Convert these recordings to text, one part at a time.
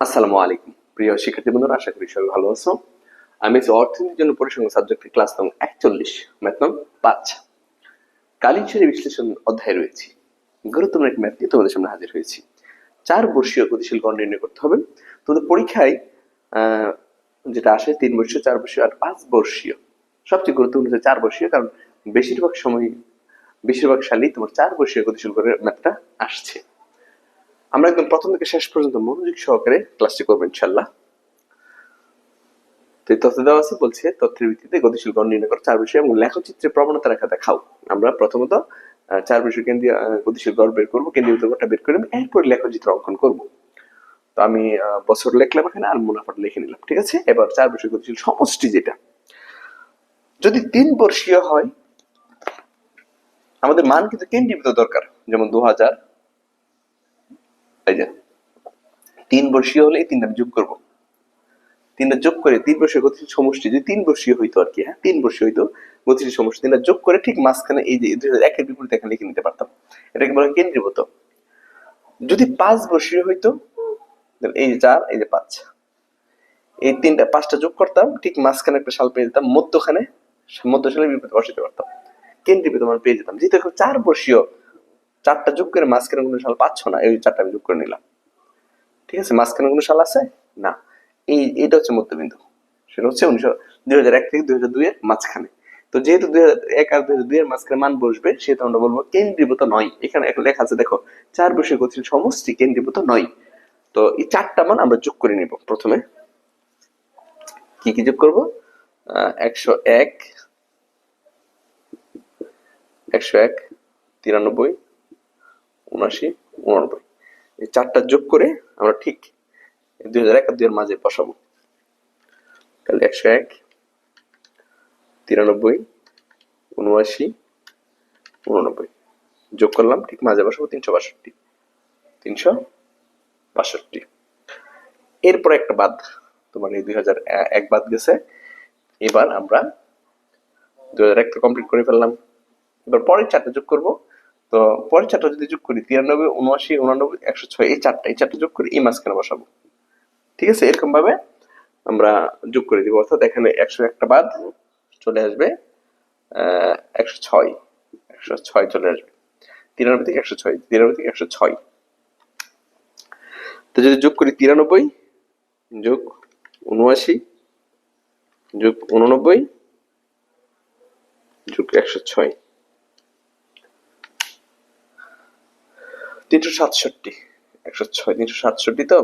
আসসালামু আলাইকুম। প্রিয় শিক্ষার্থী বন্ধুরা, আশা করি সবাই ভালো আছো। আমি আছি অর্থনীতির জন্য পরিসংখ্যান সাবজেক্টের ক্লাস নং একচল্লিশ, ম্যাথ নং পাঁচ। কালীন শ্রেণি বিশ্লেষণ অধ্যায় রয়েছে। গুরুত্বপূর্ণ এক ম্যাথ নিয়ে তোমাদের সামনে হাজির হয়েছি। চার বর্ষীয় গতিশীল গণ নির্ণয় করতে হবে। তোমাদের পরীক্ষায় যেটা আসে তিন বর্ষীয়, চার বর্ষীয় আর পাঁচ বর্ষীয়। সবচেয়ে গুরুত্বপূর্ণ হচ্ছে চার বর্ষীয়, কারণ বেশিরভাগ সময়, বেশিরভাগ সালেই তোমার চার বর্ষীয় গতিশীল গণের ম্যাথটা আসছে। আমরা একদম প্রথম থেকে শেষ পর্যন্ত মনোযোগ সহকারে ক্লাসটি করব ইনশাল্লাহ তো এই তথ্য দেওয়া আছে, বলছে, তথ্যের ভিত্তিতে গতিশীল গণ নির্ণয় করো চার বিষয় এবং লেখচিত্রে প্রবণতা রেখা দেখাও। আমরা প্রথমত চার বিষয় কেন্দ্রীয় গতিশীল গড় বের করব, কেন্দ্রীয় উত্তরটা বের করে এরপর লেখচিত্র অঙ্কন করব। তো আমি বছর লিখলাম এখানে আর মুনাফাটা লিখে নিলাম, ঠিক আছে? এবার চার বিষয় গতিশীল সমষ্টি যেটা। যদি তিন বর্ষীয় হয়, আমাদের মান কিন্তু কেন্দ্রীভূত দরকার। যেমন দু হাজার এই যে, তিন বর্ষীয় হলে এই তিনটা যোগ করব। তিনটা যোগ করে তিন বর্ষীয় গতিশীল সমষ্টি, যদি তিন বর্ষীয় হইতো আর কি হ্যাঁ? তিন বর্ষীয় হইতো গতিশীল সমষ্টি, তিনটা যোগ করে ঠিক মাঝখানে এই যে দুই হাজার একের বিপরীতে এখানে লিখে নিতে পারতাম। এটাকে বলা হয় কেন্দ্রীভূত যদি পাঁচ বর্ষীয় হইতো এই যে চার, এই যে পাঁচ। এই তিনটা, পাঁচটা যোগ করতাম, ঠিক মাঝখানে একটা সাল পেয়ে যেতাম, মধ্যখানে মধ্য সালে বিপরীতে বসাতে পারতাম। কেন্দ্রীভূত মান পেয়ে যেতাম। যেহেতু এখন চার বর্ষীয় চারটা যোগ করে মাঝখানে কোনো সাল পাচ্ছ না? এই চারটা আমি যোগ করে নিলাম। ঠিক আছে? মাঝখানে কোনো সাল আছে? না। এই এটা হচ্ছে মধ্যবিন্দু। সেটা হচ্ছে উনিশশো, দুই হাজার এক থেকে দুই হাজার দুই এর মাঝখানে। তো যেহেতু দুই হাজার এক আর দুই হাজার দুই এর মাঝখানে মান বসবে, সেহেতু আমরা বলব কেন্দ্রীভূত নয়। এখানে একটা লেখা আছে, দেখো, চার বর্ষীয় গতিশীল সমষ্টি কেন্দ্রীভূত নয়। তো এই চারটা মান আমরা যোগ করে নিব প্রথমে। কি কি যোগ করব? একশো এক একশো এক, তিরানব্বই উনাশি উনানব্বই এই চারটা যোগ করে আমরা ঠিক দুই হাজার এক দুই মাঝে বসাবো। তাহলে একশো এক, তিরানব্বই উনআশি উননব্বই যোগ করলাম, ঠিক মাঝে বসাবো তিনশো বাষট্টি। তিনশো বাষট্টি। এরপর একটা বাদ, তোমার এই দুই হাজার এক বাদ গেছে। এবার আমরা দুই হাজার একটা কমপ্লিট করে ফেললাম। এবার পরের চারটা যোগ করব। তো পরের চারটা যদি যোগ করি, তিরানব্বই, উনআশি উনানব্বই একশো ছয়, এই চারটা এই চারটা যোগ করে এই মাঝখানে বসাবো। ঠিক আছে? এরকম ভাবে আমরা যোগ করে দিব। অর্থাৎ এখানে একশো একটা বাদ চলে আসবে একশো ছয় একশো ছয় চলে আসবে। তিরানব্বই থেকে একশো ছয়, তিরানব্বই থেকে একশো ছয়। তো যদি যোগ করি তিরানব্বই, যোগ উনআশি, যোগ উননব্বই, যোগ একশো ছয়। তিনশো সাতষট্টি। একশো ছয়, তিনশো সাতষট্টি তো?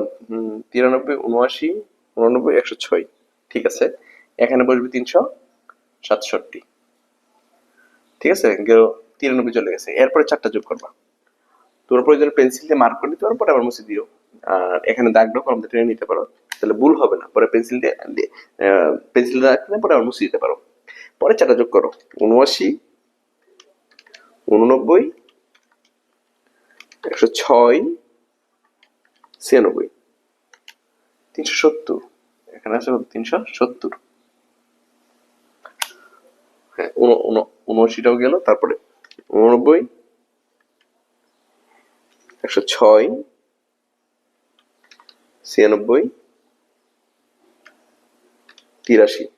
তিরানব্বই, উনআশি, উনানব্বই, একশো ছয়। ঠিক আছে? এখানে বসবে তিনশো সাতষট্টি। ঠিক আছে? গেল তিরানব্বই চলে গেছে। এরপরে চারটা যোগ করবা। তোমার প্রয়োজন পেন্সিল দিয়ে মার্ক করে নিতে পারো, পরে আবার মুছে দিও। আর এখানে দাগটাও কলম দিয়ে টেনে নিতে পারো। তাহলে ভুল হবে না। পরে পেন্সিল দিয়ে পেন্সিল রাখলে পরে আবার মুছে দিতে পারো। পরে চারটা যোগ করো। উনআশি, উননব্বই একশো ছয়, ছিয়ানব্বই। তিনশো সত্তর। এখানে আছে তিনশো সত্তর। হ্যাঁ উন- উন- উনআশিটাও গেল, তারপরে উননব্বই, একশো ছয়, ছিয়ানব্বই, তিরাশি।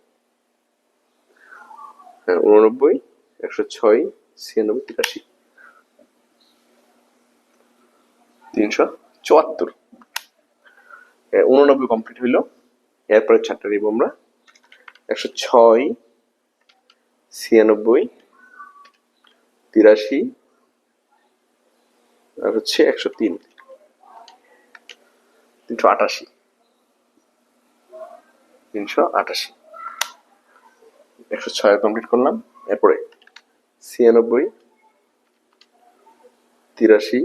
হ্যাঁ উননব্বই, একশো ছয়, ছিয়ানব্বই, তিরাশি। তিনশো চুয়াত্তর। উননব্বই কমপ্লিট হইল। এরপরে চারটা নিব আমরা। একশো ছয়, ছিয়ানব্বই, তিরাশি, আর হচ্ছে একশো তিন। তিনশো আটাশি। তিনশো আটাশি। একশো ছয় কমপ্লিট করলাম। এরপরে ছিয়ানব্বই, তিরাশি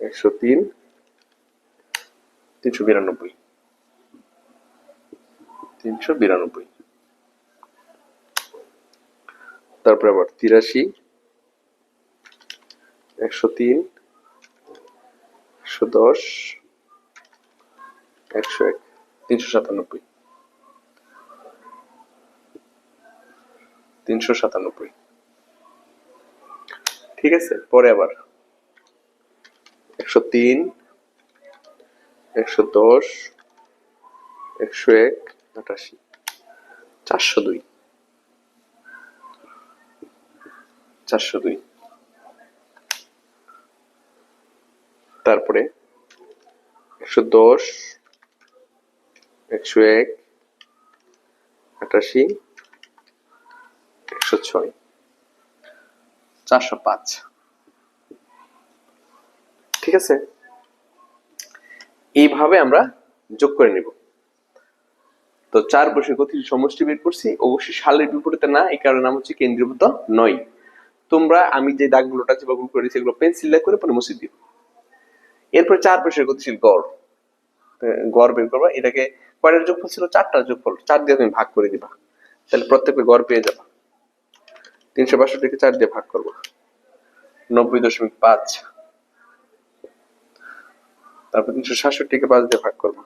একশো তিন, তিনশো বিরানব্বই। তিনশো বিরানব্বই। তারপরে আবার তিরাশি, একশো তিন, একশো দশ, একশো এক, তিনশো সাতানব্বই। তিনশো সাতানব্বই। ঠিক আছে? পরে আবার একশো তিন, একশো দশ, একশো এক, আটাশি। চারশো দুই। চারশো দুই। তারপরে একশো দশ, একশো এক, আটাশি, একশো ছয়। চারশো পাঁচ। ঠিক আছে? এইভাবে আমরা যোগ করে নিব। তো চার বছর গতির সমষ্টি বের করছি, অবশ্যই সালের বিপরীতে না, এই কারণে নাম হচ্ছে কেন্দ্রীভূত নয়। তোমরা, আমি যে দাগগুলো টাচ বাগুলো করেছি, এগুলো পেন্সিল দিয়ে করে পরে মুছে দিও। এরপর চার বছর গতিশীল গড়। গড় বের করবা, এটাকে কয়টার যোগফল ছিল? চারটার যোগফল। চার দিয়ে তুমি ভাগ করে দিবা। তাহলে প্রত্যেকের গড় পেয়ে যাবা। তিনশো বাষট্টিকে চার দিয়ে ভাগ করব। নব্বই দশমিক পাঁচ। তারপর তিনশো সাতষট্টিকে পাঁচ দিয়ে ভাগ করব।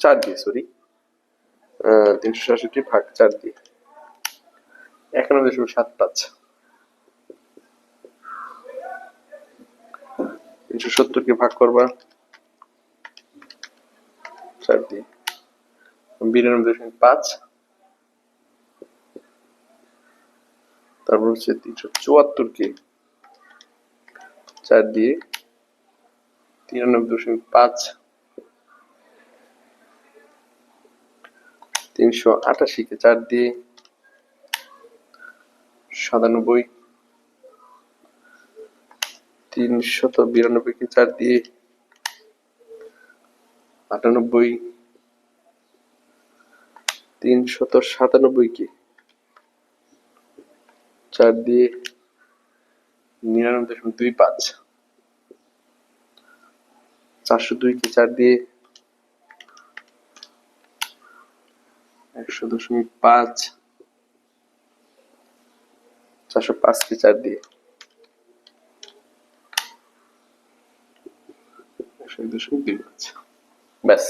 চার দিয়ে সরি তিনশো সাতষট্টি ভাগ চার দিয়ে। একানব্বই দশমিক সাত পাঁচ। তিনশো সত্তরকে ভাগ করবা। চার দিয়ে। বিরানব্বই দশমিক পাঁচ। তারপর হচ্ছে তিনশো চুয়াত্তরকে চার দিয়ে তিরানব্বই দশমিক পাঁচ। তিনশো আটাশিকে চার দিয়ে সাতানব্বই। তিনশত বিরানব্বইকে চার দিয়ে আটানব্বই। তিনশত সাতানব্বইকে চার দিয়ে নিরানব্বই দশমিক দুই পাঁচ। চারশো দুই দুইকে চার দিয়ে একশো দশমিক পাঁচ। চারশো পাঁচ পাঁচকে চার দিয়ে একশো দশমিক দুই পাঁচ। ব্যাস।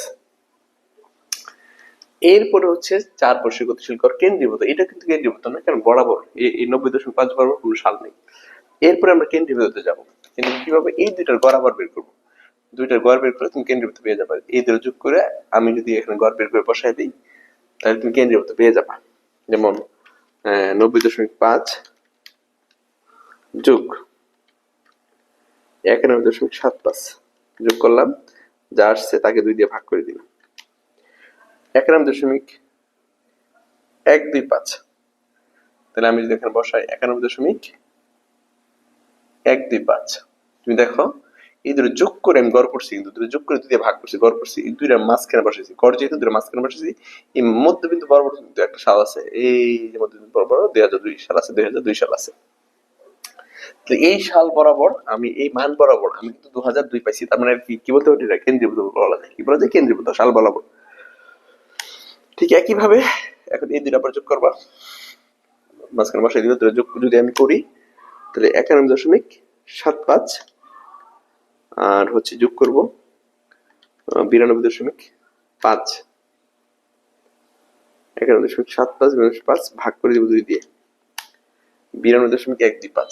এরপরে হচ্ছে চার বর্ষের গতিশীল কর কেন্দ্রীভূত। এটা কিন্তু কেন্দ্রীভূত না কারণ বরাবর। এই- নব্বই দশমিক পাঁচ বরাবর কোনো সাল নেই। এরপরে আমরা কেন্দ্রীভূততে যাব। কিন্তু কীভাবে এই দুইটার গড় বের করব? দুইটার গড় বের করে তুমি কেন্দ্রীভূত পেয়ে যাবে। এই দুটো যোগ করে আমি যদি এখানে গড় বের করে বসাই দিই, তাহলে তুমি কেন্দ্রীভূত পেয়ে যাবা। যেমন নব্বই দশমিক পাঁচ যোগ একানব্বই দশমিক সাত পাঁচ যোগ করলাম, যা আসছে তাকে দুই দিয়ে ভাগ করে দিলাম। একানব্বই দশমিক এক দুই পাঁচ। তাহলে আমি যদি এখানে বসাই একানব্বই দশমিক এক দুই পাঁচ। তুমি দেখো, এই দুটো যোগ করে আমি গড় করছি কিন্তু দুটো যোগ করে দিয়ে ভাগ করছি, গড় করছি, এই দুইটা মাঝখানে গড় যেহেতু দুটো মাঝখানে বসেছি এই মধ্যবিন্দু বরাবর কিন্তু একটা সাল আছে। এই যে মধ্যবিন্দু বরাবর দুই হাজার দুই সাল আছে, দুই হাজার দুই সাল আছে। তো এই সাল বরাবর আমি, এই মান বরাবর আমি কিন্তু দু হাজার দুই পাইছি, তার মানে কি বলতে পারি কেন্দ্রীভূত বলা যায়। কি বলা যায়? কেন্দ্রীভূত, সাল বরাবর। ঠিক একইভাবে এখন এই দুইটা আবার যোগ করবা। মাঝখানে বসাই দিলে দুটো যোগ যদি আমি করি, তাহলে একানব্বই দশমিক সাত পাঁচ, আর হচ্ছে যোগ করব বিরানব্বই দশমিক পাঁচ। একানব্বই দশমিক সাত পাঁচ, বিরানব্বই পাঁচ ভাগ করে দেবো দুই দিয়ে। বিরানব্বই দশমিক এক দুই পাঁচ।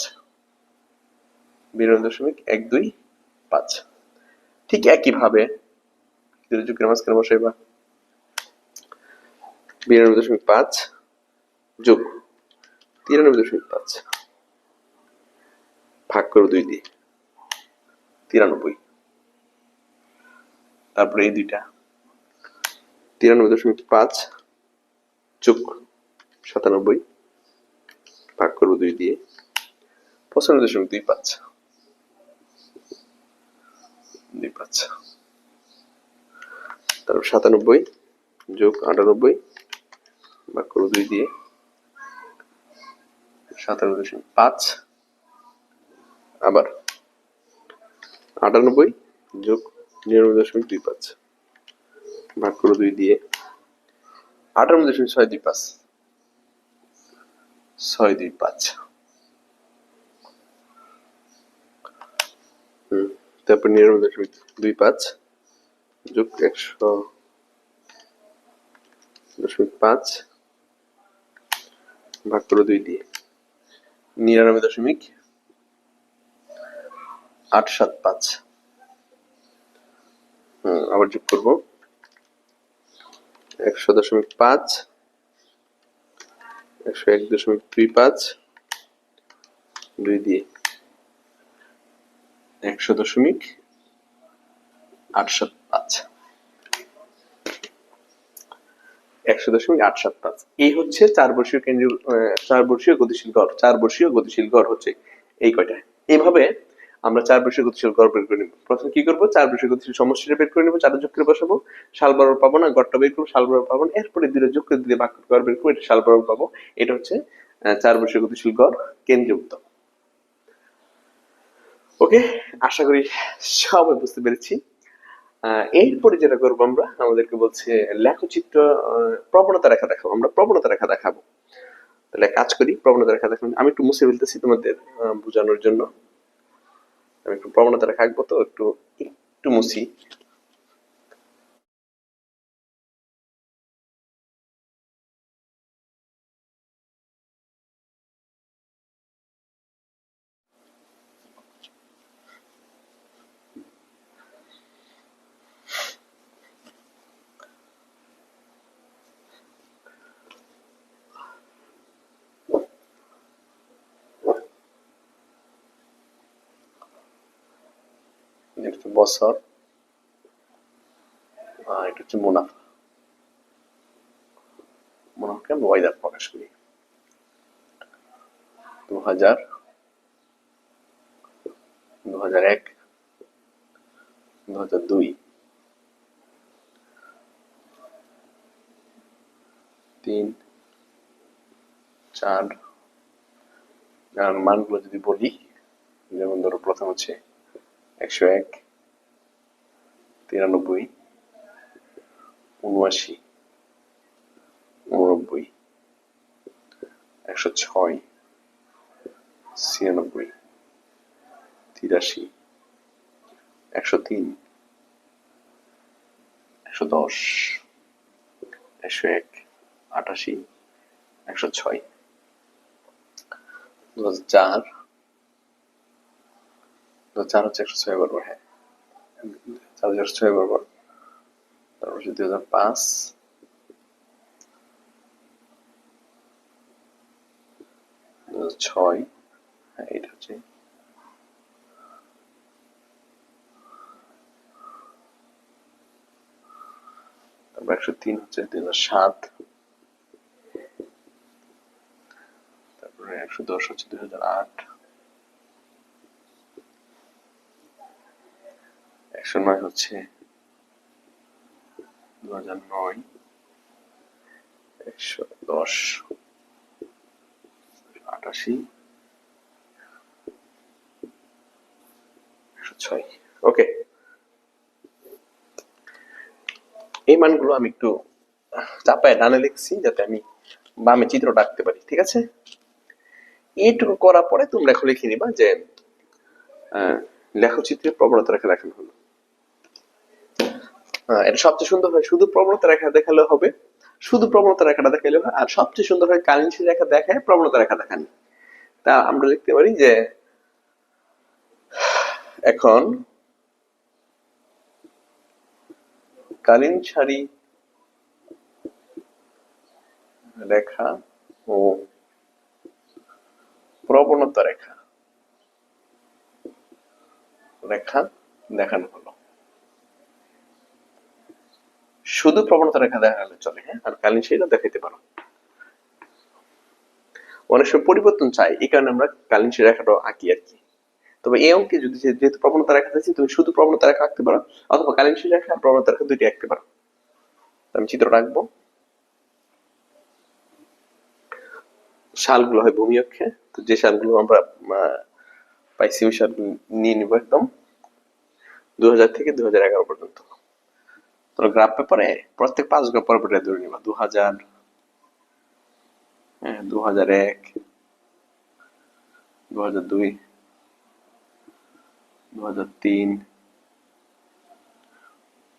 বিরানব্বই দশমিক এক দুই পাঁচ। ঠিক একইভাবে যোগের মাঝখানে বসাইবা। বিরানব্বই দশমিক পাঁচ যোগ তিরানব্বই দশমিক পাঁচ। ভাগ করো দুই দিয়ে। তিরানব্বই। তারপরে এই দুইটা। তিরানব্বই দশমিক পাঁচ যোগ সাতানব্বই। ভাগ করব দুই দিয়ে। পঁচানব্বই দশমিক দুই পাঁচ। দুই পাঁচ। তারপর সাতানব্বই যোগ আটানব্বই। ভাগ করব দুই দিয়ে সাতানব্বই দশমিক পাঁচ, আবার আটানব্বই যোগ নিরানব্বই দশমিক দুই পাঁচ, ভাগ করো দুই দিয়ে আটানব্বই দশমিক ছয় দুই পাঁচ, ছয় দুই পাঁচ। তারপর নিরানব্বই দশমিক দুই পাঁচ যোগ একশো দশমিক পাঁচ ভাগ করো দুই দিয়ে। নিরানব্বই দশমিক আট সাত পাঁচ। আবার যোগ করব। একশো দশমিক পাঁচ, একশো এক দশমিক দুই পাঁচ, দুই দিয়ে। একশো দশমিক আট সাত পাঁচ। একশো দশমিক আট সাত পাঁচ। এই হচ্ছে চার বর্ষীয় কেন্দ্রীয় চার বর্ষীয় গতিশীল গড়, চার বর্ষীয় গতিশীল গড় হচ্ছে এই কয়টা এইভাবে আমরা চার বর্ষীয় গতিশীল গড় বের করে নিব। প্রথমে কি করব? চার বর্ষীয় গতিশীল সমষ্টিটা বের করে করে বসাবো। বরাবর পাবো না, গড়টা বের করব সাল বরাবর পাবো না। এরপরে দুটো করে গড় বের করব, এটা সাল বরাবর পাবো। এটা হচ্ছে চার বর্ষীয় গতিশীল গড় কেন্দ্রীভূত ওকে, আশা করি সবাই বুঝতে পেরেছি। এরপরে যেটা করব আমরা, আমাদেরকে বলছে, লেখচিত্র প্রবণতা রেখা দেখাবো আমরা প্রবণতা রেখা দেখাবো। তাহলে কাজ করি, প্রবণতা রেখা দেখাবো আমি একটু মুছে ফেলতেছি তোমাদের বোঝানোর জন্য। আমি একটু প্রবণতা রেখা আঁকবো তো, একটু একটু মুছি। এটা বছর আর এটা হচ্ছে মুনাফা মুনাফাকে প্রকাশ করি দু হাজার দু হাজার এক দু হাজার দুই। তিন, চার। আর মানগুলো যদি বলি, যেমন ধরো প্রথম হচ্ছে একশো এক, তিরানব্বই, উনআশি, উননব্বই, একশো ছয়, ছিয়ানব্বই, তিরাশি, একশো তিন, একশো দশ, একশো এক, আটাশি, একশো ছয়। দু হাজার চার চার হচ্ছে একশো ছয় বর্গ হ্যাঁ চার হাজার ছয় বর্গ তারপর হচ্ছে দুই হাজার পাঁচ ছয় হ্যাঁ এটা হচ্ছে তারপর একশো তিন হচ্ছে দুই হাজার সাত তারপরে একশো দশ হচ্ছে দুই হাজার আট নয় হচ্ছে দু হাজার নয় একশো দশ আটাশি একশো ছয়। ওকে এই মানগুলো আমি একটু চাপায় ডানে লিখছি যাতে আমি বামে চিত্রটা আঁকতে পারি ঠিক আছে? এইটুকু করার পরে তোমরা এখন লিখে নিবা যে আহ, লেখচিত্রে প্রবণতা রেখা দেখানো হলো। এটা সবচেয়ে সুন্দর হয়, শুধু প্রবণতা রেখা দেখালে হবে, শুধু প্রবণতা রেখাটা দেখালে হয় আর সবচেয়ে সুন্দর হয় কালিনশী রেখা দেখায়, প্রবণতা রেখা দেখানি তা আমরা লিখতে পারি যে, এখন কালীন সারি রেখা ও প্রবণতা রেখা রেখা দেখানো হলো। শুধু প্রবণতা রেখা দেখালে চলে হ্যাঁ আর কালীন সেটা দেখাইতে পারো। অনেক সময় পরিবর্তন চাই, এই কারণে আমরা কালীন সেই রেখাটা আঁকি আর কি। তবে এই অঙ্কে যদি যেহেতু প্রবণতা রেখা আছে তুমি শুধু প্রবণতা রেখা আঁকতে পারো, অথবা কালীন সেই রেখা আর প্রবণতা রেখা দুইটি আঁকতে পারো। আমি চিত্র রাখব সালগুলো হয় ভূমি অক্ষে, তো যে সালগুলো আমরা পাইছি ওই সালগুলো নিয়ে নিব একদম। দু হাজার থেকে দু হাজার এগারো পর্যন্ত। তো গ্রাফ পেপারে প্রত্যেক পাঁচ গ্রাফ পর পর এটা ধরে নিবা দু হাজার হ্যাঁ দু হাজার এক দু হাজার দুই দু হাজার তিন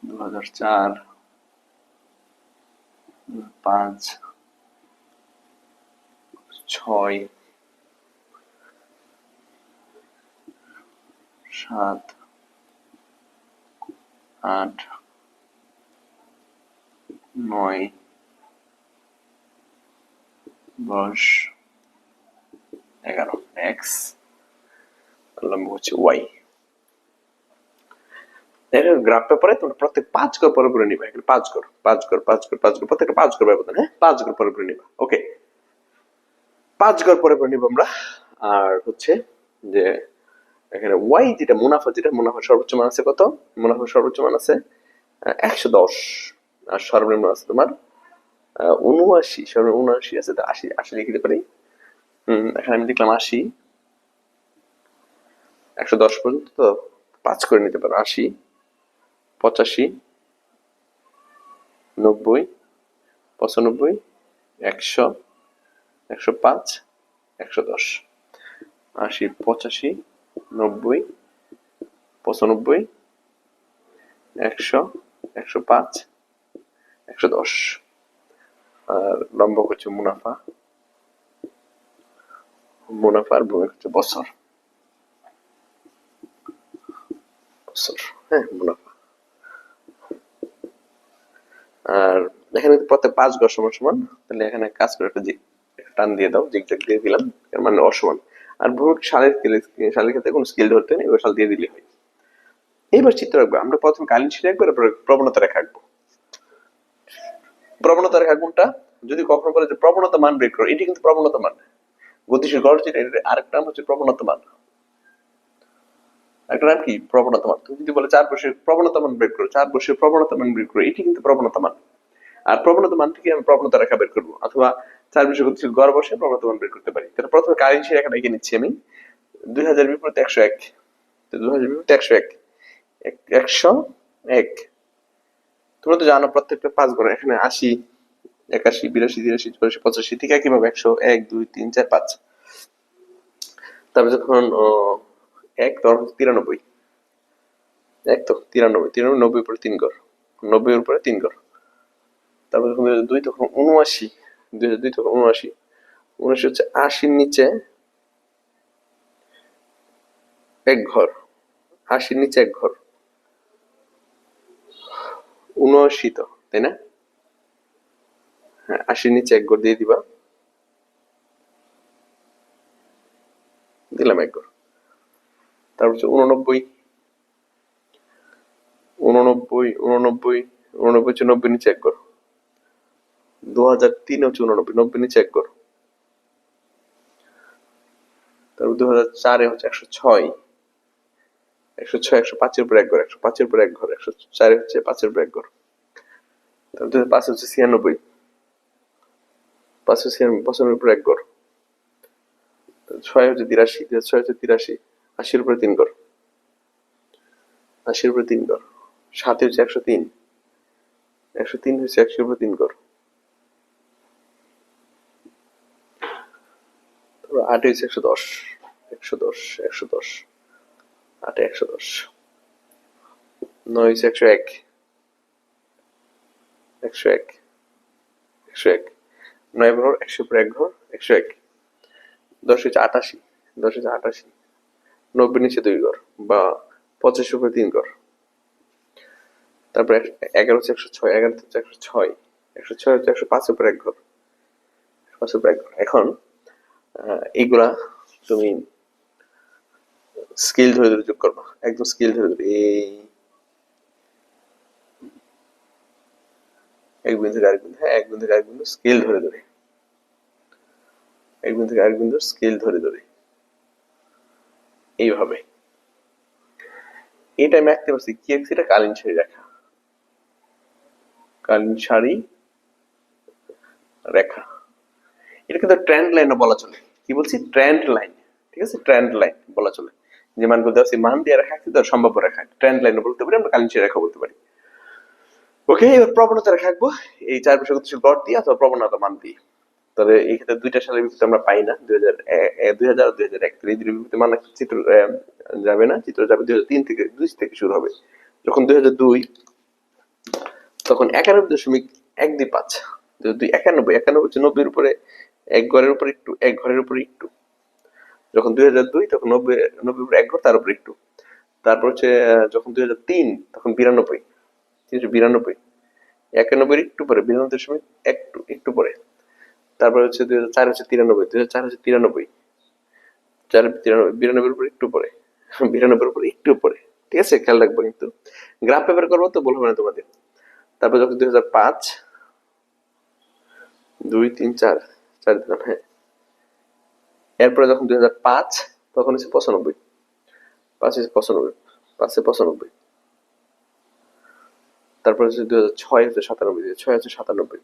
দু হাজার চার পাঁচ, ছয়, সাত, আট নয়, দশ, এগারো এক্স লম্ব হচ্ছে ওয়াই গ্রাফ পেপারে তোমরা প্রত্যেক পাঁচ ঘর পরে পরে নিবা, এখানে পাঁচ পাঁচ পাঁচ পাঁচ প্রত্যেকটা পাঁচ ব্যবধান হ্যাঁ? পাঁচ পরে পরে নিবা ওকে পাঁচ পরে নিব আমরা, আর হচ্ছে যে এখানে ওয়াই যেটা মুনাফা যেটা মুনাফা সর্বোচ্চ মান আছে কত? মুনাফা সর্বোচ্চ মান আছে একশো দশ। আর সর্বনিম্ন আছে তোমার উনআশি, সর্বনিম্ন উনআশি আছে আশি আশি লিখে দিতে পারি। হম, এখানে আমি লিখলাম আশি। একশো দশ পর্যন্ত তো পাঁচ করে নিতে পারো, আশি, পঁচাশি, নব্বই, পঁচানব্বই, একশো একশো পাঁচ, একশো দশ। আশি, পঁচাশি, নব্বই, পঁচানব্বই, একশো একশো পাঁচ একশো দশ। আর লম্ব হচ্ছে মুনাফা। মুনাফার ভূমি হচ্ছে বছর। হ্যাঁ মুনাফা। আর এখানে প্রত্যেক পাঁচ গড় সমান সমান, তাহলে এখানে কাজ করে একটা টান দিয়ে দাও জিগজাগ দিয়ে দিলাম, এর মানে অসমান। আর ভূমিক সালের সালের ক্ষেত্রে কোনো স্কেল ধরতে নেই এবার সাল দিয়ে দিলে হয় এইবার চিত্র রাখব আমরা প্রথমে কালীন শিরে একবার প্রবণতা রেখা আঁকবো। প্রবণতা রেখা কোনটা? যদি কখনো বলে যে প্রবণতা মান বের করো, এটি কিন্তু প্রবণতা মান। গতিশীল গড় যেটা আরেকটা নাম হচ্ছে প্রবণতা মান। একটা নাম কি? প্রবণতা মান। তুমি যদি বলে চার বছর প্রবণতা মান বের করো, চার বছর প্রবণতা মান বের করো, এটি কিন্তু প্রবণতা মান। আর প্রবণতা মান থেকে আমি প্রবণতা রেখা বের করব, অথবা চার বছর গতিশীল গড় বসে প্রবণতা মান বের করতে পারি। তাহলে প্রথমে কারেন্সি রেখাটা এঁকে নিচ্ছি আমি। দুই হাজার বিপরীত একশো এক। দুই হাজার বিপরীত একশো এক। এক- একশো এক। তোমরা তো জানো প্রত্যেকটা পাঁচ ঘর এখানে আশি, একাশি, বিরাশি, তিরাশি, চুরাশি, পঁচাশি, ঠিক একইভাবে একশো, এক, দুই, তিন, চার, পাঁচ। তারপর যখন এক, তখন তিরানব্বই। এক তো তিরানব্বই তিরানব্বই, নব্বই উপরে তিন ঘর নব্বই উপরে তিন ঘর। তারপর যখন দুই দুই তখন উনআশি দুই হাজার দুই তখন উনআশি উনআশি হচ্ছে আশির নিচে এক ঘর, আশির নিচে এক ঘর। উনআশি তো তাই না? হ্যাঁ আশির নিচে এক ঘর দিয়ে দিবা। দিলাম এক ঘর তারপর হচ্ছে উননব্বই। উননব্বই উননব্বই উননব্বই হচ্ছে নব্বই নিচে এক ঘর দু হাজার তিন হচ্ছে উননব্বই, নব্বই নিচে এক ঘর তারপর দু হাজার চারে হচ্ছে একশো ছয়। একশো ছয়, একশো পাঁচের উপর এক ঘর, একশো পাঁচের উপর এক ঘর, একশো চারে হচ্ছে পাঁচের উপর এক ঘর। হাজার পাঁচ হচ্ছে ছিয়ানব্বই পাঁচশো ছিয়ানব্বই পঁচানব্বই উপর এক ঘর। ছয় হচ্ছে তিরাশি, ছয় হচ্ছে তিরাশি, আশির উপরে তিন ঘর। আশির উপরে তিন ঘর। সাতে হচ্ছে একশো তিন একশো তিন হচ্ছে একশোর উপরে তিন ঘর। আটে হচ্ছে একশো দশ একশো দশ একশো দশ। আটে একশো দশ। নয় হচ্ছে একশো এক। একশো এক। একশো এক। নয় ঘর, একশো উপরে এক ঘর, একশো এক। দশ হচ্ছে আটাশি। দশ হচ্ছে আটাশি। নব্বই নিচে দুই ঘর বা পঁচাশি উপরে তিন ঘর। তারপরে এগারো হচ্ছে একশো ছয়, এগারো হচ্ছে একশো ছয়। একশো ছয় হচ্ছে একশো পাঁচ উপরে এক ঘর। পাঁচ উপরে এক ঘর। এখন এইগুলা তুমি স্কেল ধরে ধরে যোগ করবা, একদম স্কেল ধরে ধরে, এই। এক বিন্দু থেকে আরেক বিন্দু হ্যাঁ এক বিন্দু থেকে আরেক বিন্দু, স্কেল ধরে ধরে। এক বিন্দু থেকে আরেক বিন্দু, স্কেল ধরে ধরে। এইভাবে। এটা আমি আঁকতে পারছি, কি এটা কালীন সারি রেখা। কালীন সারি রেখা। এটা কিন্তু ট্রেন্ড লাইনও বলা চলে। কি বলছি? ট্রেন্ড লাইন ঠিক আছে? ট্রেন্ড লাইন বলা চলে। যে মানগুলো দেওয়া আছে, মান দিয়ে রেখা আছে তার সম্ভাব্য রেখা ট্রেন্ড লাইনও বলতে পারি, আমরা সারি রেখা বলতে পারি। ওকে এবার প্রবণতা রেখা আঁকবো, এই চার বছর গতিশীল গড় দিয়ে অথবা প্রবণতা মান দিয়ে। তবে এই ক্ষেত্রে দুইটা সালের বিপরীতে আমরা পাই না দুই হাজার দুই হাজার এক মান চিত্র যাবে না, চিত্র যাবে দুই হাজার তিন থেকে, দুই থেকে শুরু হবে। যখন দুই হাজার দুই, তখন একানব্বই দশমিক এক দুই পাঁচ দুই একানব্বই একানব্বই হচ্ছে নব্বইয়ের উপরে, এক ঘরের উপরে একটু, এক ঘরের উপরে একটু। যখন দুই হাজার দুই, তখন নব্বই নব্বই এক ঘর, তার উপরে একটু। তারপর হচ্ছে যখন দুই হাজার তিন, তখন বিরানব্বই, তিনশো বিরানব্বই। একানব্বই একটু পরে, বিরানব্বই দশমিক একটু একটু পরে। তারপর হচ্ছে দুই হাজার চার, হচ্ছে তিরানব্বই, দুই হাজার চার, হচ্ছে তিরানব্বই। চার, তিরানব্বই বিরানব্বইয়ের উপরে একটু পরে বিরানব্বইয়ের উপরে একটু পরে। ঠিক আছে, খেয়াল রাখব কিন্তু। গ্রাফ পেপার করব তো, বলব না তোমাদের। তারপর যখন দুই হাজার পাঁচ, দুই, তিন, চার চার দিলাম হ্যাঁ। এরপরে যখন দুই পাঁচ, তখন হচ্ছে পঁচানব্বই। পাঁচ হচ্ছে পঁচানব্বই, পাঁচে পঁচানব্বই। তারপর হচ্ছে দুই হাজার ছয় হচ্ছে সাতানব্বই ছয় হচ্ছে সাতানব্বই।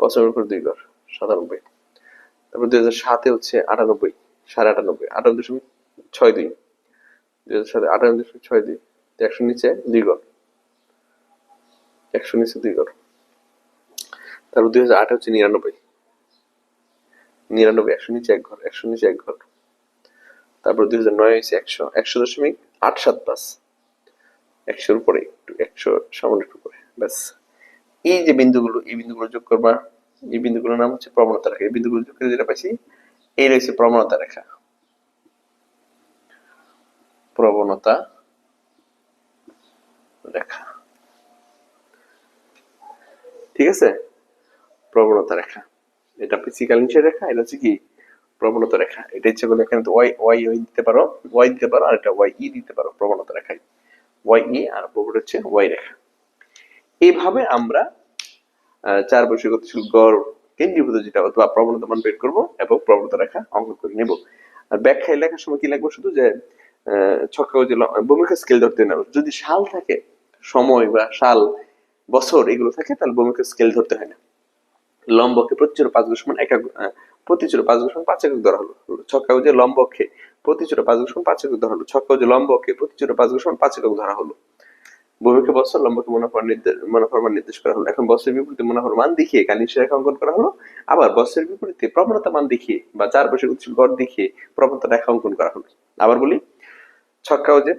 পঁচানব্বই করে দুই ঘর, সাতানব্বই। তারপর দুই হাজার সাতে হচ্ছে আটানব্বই, সাড়ে আটানব্বই আটানব্বই দশমিক ছয় দুই। দুই হাজার সাতে আটানব্বই দশমিক ছয় দুই একশো নিচে দুই ঘর। একশো নিচে দুই ঘর। তারপর দুই হাজার আটে হচ্ছে নিরানব্বই। নিরানব্বই, একশো নিচে এক ঘর, একশো নিচে এক ঘর। তারপর দুই হাজার নয় হয়েছে একশো একশো দশমিক আট সাত পাঁচ। একশোর উপরে একটু, একশো সামান্য একটু উপরে, ব্যাস। এই যে বিন্দুগুলো, এই বিন্দুগুলো যোগ করবা, এই বিন্দুগুলোর নাম হচ্ছে প্রবণতা রেখা। এই বিন্দুগুলো যোগ করে যেটা পাইছি, এই রয়েছে প্রবণতা রেখা। প্রবণতা রেখা। ঠিক আছে? প্রবণতা রেখা। এটা ফিজিক্যাল নিচের রেখা, এটা হচ্ছে কি? প্রবণতা রেখা। এটা ইচ্ছে করলে এখানে ওয়াই ওয়াই ওয়াই দিতে পারো ওয়াই দিতে পারো, আর এটা ওয়াই ই দিতে পারো প্রবণতা রেখায়। ওয়াই ই আর প্রবণতা হচ্ছে ওয়াই রেখা। এইভাবে আমরা চার বছর গতিশীল গড় কেন্দ্রীভূত যেটা অথবা প্রবণতা মান বের করব এবং প্রবণতা রেখা অঙ্কন করে নেব। আর ব্যাখ্যায় লেখার সময় কি লাগবে শুধু যে ছক্কা ভূমিকা স্কেল ধরতে না যদি সাল থাকে, সময় বা সাল, বছর এগুলো থাকে, তাহলে ভূমিকা স্কেল ধরতে হয় না। লম্বকে প্রতিচুর পাঁচ ঘর সমান আহ, প্রতিচুর পাঁচ সমান পাঁচ একক ধরা হলো। ছক্কা যে লম্বকে প্রতিচুর পাঁচ সমান পাঁচ একক ধরা হলো ছক্কা যে লম্বকে প্রতিচুর পাঁচ সমান পাঁচ একক ধরা হলো। ভূমিকে বছর লম্বকে মুনাফার মুনাফার মান নির্দেশ করা হলো। এখন বছরের বিপরীতে মুনাফার মান দেখিয়ে কালীন রেখা অঙ্কন করা হলো। আবার বছরের বিপরীতে প্রবণতা মান দেখিয়ে বা চার বছর উচ্চ গড় দেখিয়ে প্রবণতা রেখা অঙ্কন করা হলো। আবার বলি ছক্কা যে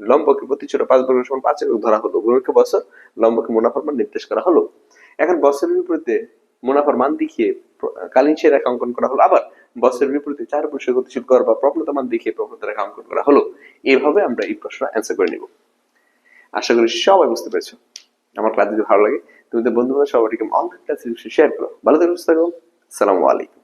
লম্বকে প্রতি প্রতিচুর পাঁচ বর্গ পাঁচ একক ধরা হলো ভূমিকে বছর লম্বকে মুনাফার মান নির্দেশ করা হলো। এখন বছরের বিপরীতে মুনাফার মান দেখিয়ে কালীন সে রেখা অঙ্কন করা হলো। আবার বছরের বিপরীতে চার বছর গতিশীল কর বা প্রবণতা মান দেখিয়ে প্রবণতা রেখা অঙ্কন করা হলো। এইভাবে আমরা এই প্রশ্ন অ্যান্সার করে নিব। আশা করি সবাই বুঝতে পেরেছ। আমার ক্লাস যদি ভালো লাগে, তুমি তো বন্ধু বান্ধব সবাইকে অনলাইন ক্লাস শেয়ার করো। ভালো থাকো সালামু আলাইকুম।